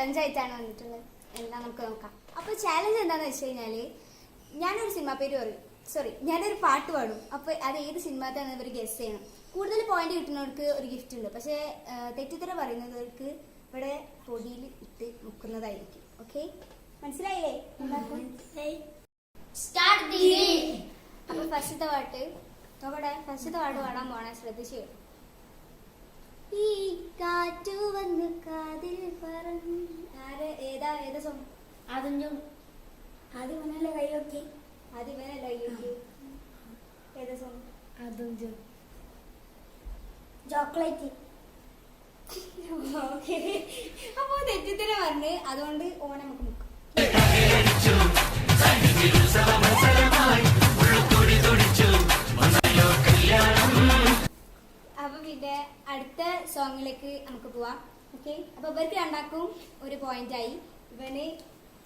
Challenge ആയിട്ടാണ് വന്നിട്ടുള്ളത്. എന്താ നമുക്ക് നോക്കാം. അപ്പൊ ചാലഞ്ച് എന്താന്ന് വെച്ച് കഴിഞ്ഞാൽ ഞാനൊരു സിനിമ പേര് പറയും. സോറി ഞാനൊരു പാട്ട് പാടും. അപ്പൊ അത് ഏത് സിനിമത്താണെന്ന് ഇവർ ഗസ് ചെയ്യണം. കൂടുതൽ പോയിന്റ് കിട്ടുന്നവർക്ക് ഒരു ഗിഫ്റ്റ് ഉണ്ട്. പക്ഷെ തെറ്റിത്തര പറയുന്നവർക്ക് ഇവിടെ പൊടിയിൽ ഇട്ട് മുക്കുന്നതായിരിക്കും. ഓക്കെ മനസ്സിലായില്ലേ? സ്റ്റാർട്ട്. അപ്പൊ ഫസ്റ്റത്തെ പാട്ട്. നോക്കട്ടെ ഫസ്റ്റത്തെ പാട്ട് പാടാൻ പോണേ. ശ്രദ്ധിച്ചു ഈ കാറ്റു വന്ന് കാതിൽ പറഞ്ഞു ആരെ? ഏതാ? ഏതാ സോങ് ആദ്യം ആദ്യം മുന്നല്ലേ കൈ നോക്കി? ആദ്യം ഇവനല്ല യൂട്യൂബ് ഏതാ സോങ് അതും ചോക്ലേറ്റ് ഓക്കെ. അപ്പൊ തെറ്റിത്തര പറഞ്ഞ്. അതുകൊണ്ട് ഓനെ നമുക്ക് നോക്കാം. അടുത്ത സോങ്ങിലേക്ക് നമുക്ക് പോവാം. ഓക്കെ അപ്പൊ ഇവർക്ക് രണ്ടാക്കും ഒരു പോയിന്റ് ആയി. ഇവന്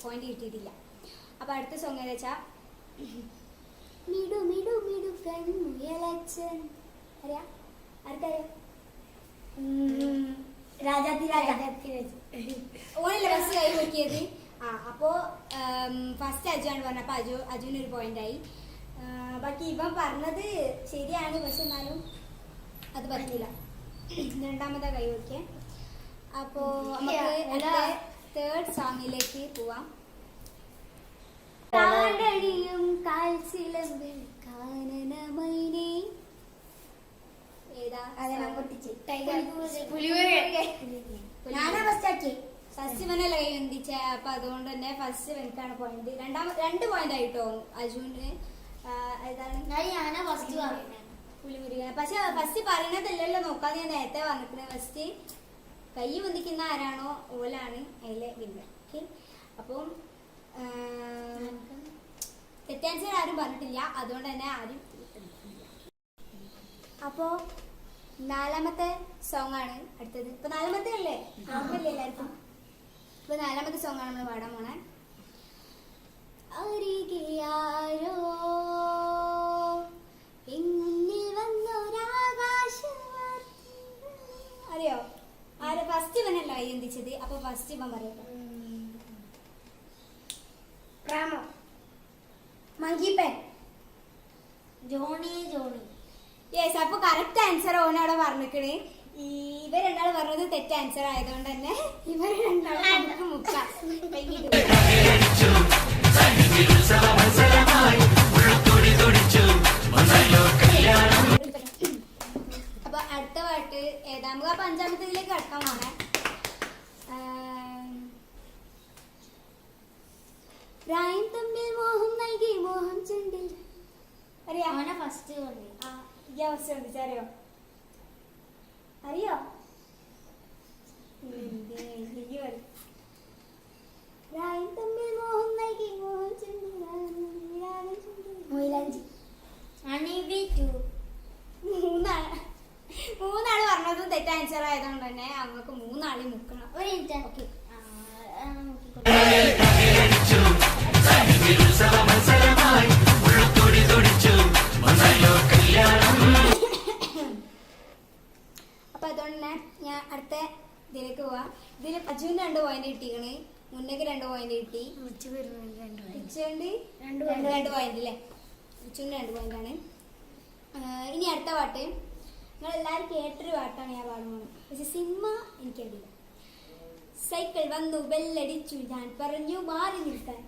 പോയിന്റ് കിട്ടിയിട്ടില്ല. അപ്പൊ അടുത്ത സോങ് ഏതാ വെച്ചാ? മിടു മിടു മിടു കൺമുയലച്ചൻ. അറിയാ? ആർക്കറിയാം? രാജാത്തി രാജ ഓനല്ലേ ഫസ്റ്റ് കൈ നോക്കിയത്? ആ അപ്പോ ഫസ്റ്റ് അജു ആണ് പറഞ്ഞത്. അപ്പൊ അജു പോയിന്റ് ആയി. ബാക്കി ഇവൻ പറഞ്ഞത് ശരിയാണ്. പക്ഷെ എന്നാലും അത് പറ്റില്ല രണ്ടാമത്തെ കൈ നോക്കിയേ അപ്പോ നമുക്ക് തേർഡ് സോങ്ങിലേക്ക് പോവാം. താണ്ടടിയും കാൽച്ചിലമ്പിൽ കാനനമൈനേ. ഏതാ? അതെല്ലാം പൊട്ടിച്ച്. ഞാനാ ഞാനാ ഫസ്റ്റ് ആക്കി. ഫസ്റ്റ് ഇവനല്ല കൈ ബന്ധിച്ച അപ്പൊ അതുകൊണ്ട് തന്നെ ഫസ്റ്റ് ഇവനക്കാണ് പോയിന്റ് രണ്ടാമത് രണ്ട് പോയിന്റ് ആയിട്ടോ അജുവിന്? ഏതാണ്? ഞാനാ ഫസ്റ്റ് പറഞ്ഞത് പക്ഷെ ഫസ്റ്റ് പറയണതല്ലല്ലോ നോക്കാതെ ഞാൻ നേരത്തെ പറഞ്ഞിട്ടുണ്ട് ഫസ്റ്റ് കൈ പൊന്തിക്കുന്ന ആരാണോ ഓലാണ് അതിലെ വിന്നർ ഓക്കെ? അപ്പം തെറ്റാൻസർ ആരും പറഞ്ഞിട്ടില്ല. അതുകൊണ്ട് തന്നെ ആരും അപ്പോ നാലാമത്തെ സോങ് ആണ് അടുത്തത്. ഇപ്പൊ നാലാമത്തെ അല്ലേ? ആർക്കല്ലേ എല്ലാവർക്കും? ഇപ്പൊ നാലാമത്തെ സോങ് ആണ് നമ്മൾ പാടാൻ പോണേ. ഫസ്റ്റ് ഇവനല്ല കൈ അപ്പൊ ഫസ്റ്റ് ഇവൻ പറയട്ടെ റാമോ monkey pen Johnny Johnny. Yes അപ്പൊ കറക്റ്റ് ആൻസർ ഓനവിടെ പറഞ്ഞിക്കണ്. ഈ ഇവർ രണ്ടാൾ പറഞ്ഞത് തെറ്റ് ആൻസർ ആയതുകൊണ്ട് തന്നെ ഇവർ രണ്ടാളും നമുക്ക് മുക്കാം. പ്രായം തമ്മിൽ മോഹം നൽകി മോഹം ചുണ്ടിൽ. അറിയാ. ഫസ്റ്റ് ഈ അവസ്ഥ അറിയോ? എന്തേ, പ്രായം തമ്മിൽ മോഹം നൽകി മോഹം ചുണ്ടിൽ. അണിവി ടു. മൂന്നാണ് മൂന്നാൾ പറഞ്ഞതും തെറ്റ. ആൻസർ ആയതുകൊണ്ട് തന്നെ അവർക്ക് മൂന്നാളി മുക്കണം ഒരു മിനിറ്റ് ഓക്കെ അപ്പൊ അതുകൊണ്ട് തന്നെ ഞാൻ അടുത്ത ഇതിലേക്ക് പോവാം. ഇതിൽ അജുവിന് രണ്ട് പോയിന്റ് കിട്ടിയാണ് മുന്നേക്ക് രണ്ട് പോയിന്റ് കിട്ടി. ഉച്ചയുണ്ട് രണ്ട് പോയിന്റ് അല്ലേ ഉച്ചുവിന് രണ്ട് പോയിന്റ് ആണ്. ഇനി അടുത്ത പാട്ട്. നിങ്ങൾ എല്ലാവരും കേട്ടൊരു പാട്ടാണ് ഞാൻ പാടുന്നത്. പക്ഷെ സിനിമ എനിക്കറിയില്ല. സൈക്കിൾ വന്നു ബെല്ലടിച്ചു ഞാൻ പറഞ്ഞു മാറി നിൽക്കാൻ.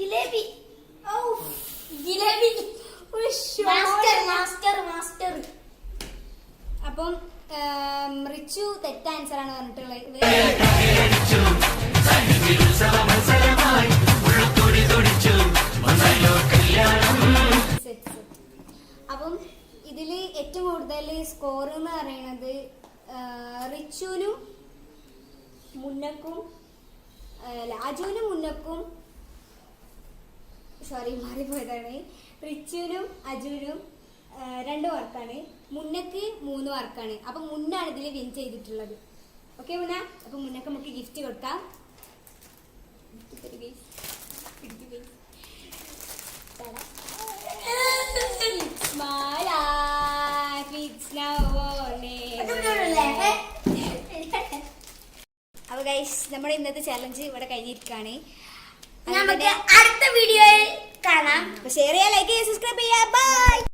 ജിലേബി. ഓ ജിലേബി. അപ്പം റിച്ചു തെറ്റ ആൻസർ ആണ് പറഞ്ഞിട്ടുള്ളത്. അപ്പം ഇതിൽ ഏറ്റവും കൂടുതൽ സ്കോർ എന്ന് പറയുന്നത് റിച്ചുവിനും മുന്നക്കും ലാജുവിനും മുന്നക്കും സോറി മാറിപ്പോയതാണ്. റിച്ചുവിനും അജുവിനും രണ്ട് മാർക്കാണ് മുന്നക്ക് മൂന്ന് മാർക്കാണ് അപ്പൊ മുന്നാണ് ഇതിൽ വിൻ ചെയ്തിട്ടുള്ളത്. ഓക്കെ മുന്ന? അപ്പൊ മുന്നക്ക് നമുക്ക് ഗിഫ്റ്റ് കൊടുക്കാം. അപ്പൊ ഗൈസ് നമ്മുടെ ഇന്നത്തെ ചലഞ്ച് ഇവിടെ കഴിഞ്ഞിരിക്കുകയാണ്. നമുക്ക് അടുത്ത വീഡിയോയിൽ കാണാം. ഷെയർ ലൈക്ക് ചെയ്യുക സബ്സ്ക്രൈബ് ചെയ്യുക ബൈ